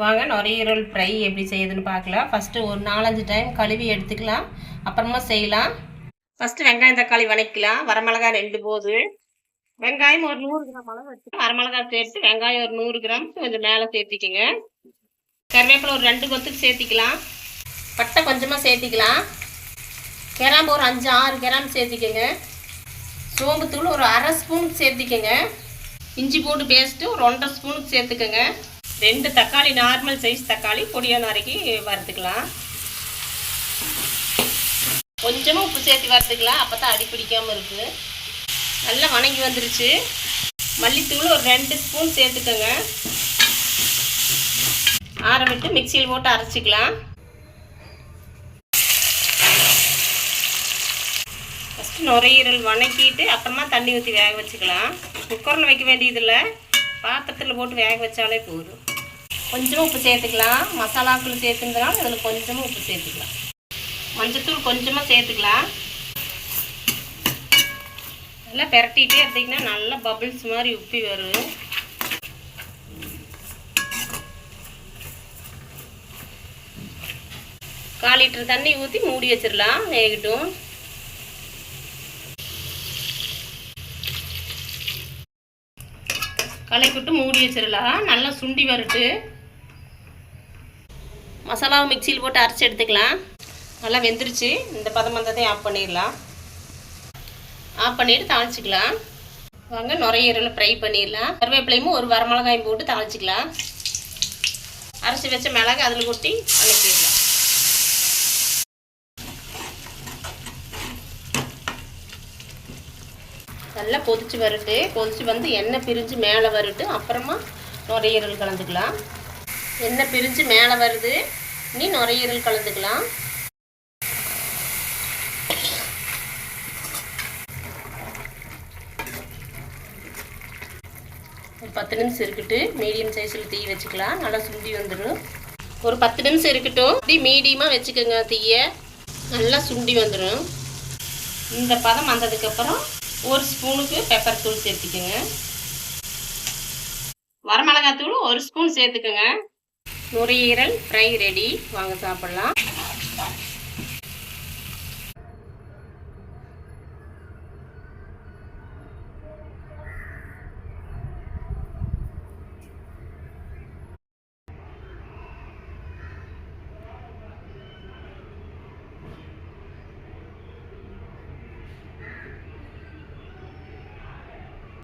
வாங்க நுரையீரல் ஃப்ரை எப்படி செய்யுதுன்னு பார்க்கலாம். ஃபஸ்ட்டு ஒரு நாலஞ்சு டைம் கழுவி எடுத்துக்கலாம். அப்புறமா செய்யலாம். ஃபஸ்ட்டு வெங்காயம் தக்காளி வதக்கலாம் வரமிளகாய் ரெண்டு போது. வெங்காயம் ஒரு நூறு கிராம் அளவு வச்சு வரமிளகாய் சேர்த்து வெங்காயம் ஒரு நூறு கிராம் கொஞ்சம் மேலே சேர்த்திக்கோங்க. கருவேப்பிலை ஒரு ரெண்டு கொத்துக்கு சேர்த்திக்கலாம். பட்டை கொஞ்சமாக சேர்த்திக்கலாம். கிராம்பு ஒரு அஞ்சு ஆறு கிராம் சேர்த்திக்கோங்க. சோம்புத்தூள் ஒரு அரை ஸ்பூனுக்கு சேர்த்திக்கோங்க. இஞ்சி பூண்டு பேஸ்ட்டு ஒரு ஒன்றரை ஸ்பூனுக்கு சேர்த்துக்கோங்க. ரெண்டு தக்காளி நார்மல் சைஸ் தக்காளி பொடியாக நறுக்கி வறுத்துக்கலாம். கொஞ்சமாக உப்பு சேர்த்து வறுத்துக்கலாம். அப்போ தான் அடி பிடிக்காமல் இருக்குது நல்லா வணங்கி வந்துருச்சு. மல்லித்தூள் ஒரு ரெண்டு ஸ்பூன் சேர்த்துக்கோங்க. ஆற விட்டு மிக்சியில் போட்டு அரைச்சிக்கலாம். ஃபஸ்ட்டு நுரையீரல் வணக்கிட்டு அப்புறமா தண்ணி ஊற்றி வேக வச்சுக்கலாம். குக்கரில் வைக்க வேண்டியதில்லை. பாத்திரத்தில் போட்டு வேக வச்சாலே போதும். கொஞ்சமாக உப்பு சேர்த்துக்கலாம். மசாலாக்கள் சேர்த்துங்கிறனால அதில் கொஞ்சமாக உப்பு சேர்த்துக்கலாம். மஞ்சத்தூள் கொஞ்சமாக சேர்த்துக்கலாம். நல்லா பெரட்டிகிட்டே எடுத்திங்கன்னா நல்லா பபிள்ஸ் மாதிரி உப்பி வரும். கால் லிட்டர் தண்ணி ஊற்றி மூடி வச்சிடலாம் வேகட்டும். களைக்கிட்டு மூடி வச்சிடலாம் நல்லா சுண்டி வரட்டு. மசாலாவை மிக்சியில் போட்டு அரைச்சி எடுத்துக்கலாம். நல்லா வெந்துருச்சு. இந்த பதம் வந்ததையும் ஆஃப் பண்ணிடலாம். ஆஃப் பண்ணிவிட்டு தாளிச்சிக்கலாம். வாங்க நுரையீரலை ஃப்ரை பண்ணிடலாம். கருவேப்பிலையும் ஒரு வரமிளகாயும் போட்டு தாளிச்சிக்கலாம். அரைச்சி வச்ச மிளகு அதில் கொட்டி அனுப்பிடலாம் நல்லா கொதிச்சு வரட்டு. கொதிச்சு வந்து எண்ணெய் பிரிஞ்சு மேலே வரட்டு. அப்புறமா நுரையீரல் கலந்துக்கலாம். எண்ணெய் பிரிஞ்சு மேலே வருது. நீ நுரையீரல் கலந்துக்கலாம். ஒரு பத்து நிமிஷம் இருக்கட்டு மீடியம் சைஸில் தீ வச்சுக்கலாம். நல்லா சுண்டி வந்துடும். ஒரு பத்து நிமிஷம் இருக்கட்டும். அப்படி மீடியமாக வச்சுக்கோங்க தீயை. நல்லா சுண்டி வந்துடும். இந்த பதம் வந்ததுக்கப்புறம் ஒரு ஸ்பூனுக்கு பெப்பர் தூள் சேர்த்துக்கோங்க. வரமிளகாய் தூள் ஒரு ஸ்பூன் சேர்த்துக்கோங்க. நுரையீரல் ஃப்ரை ரெடி வாங்க சாப்பிட்லாம்.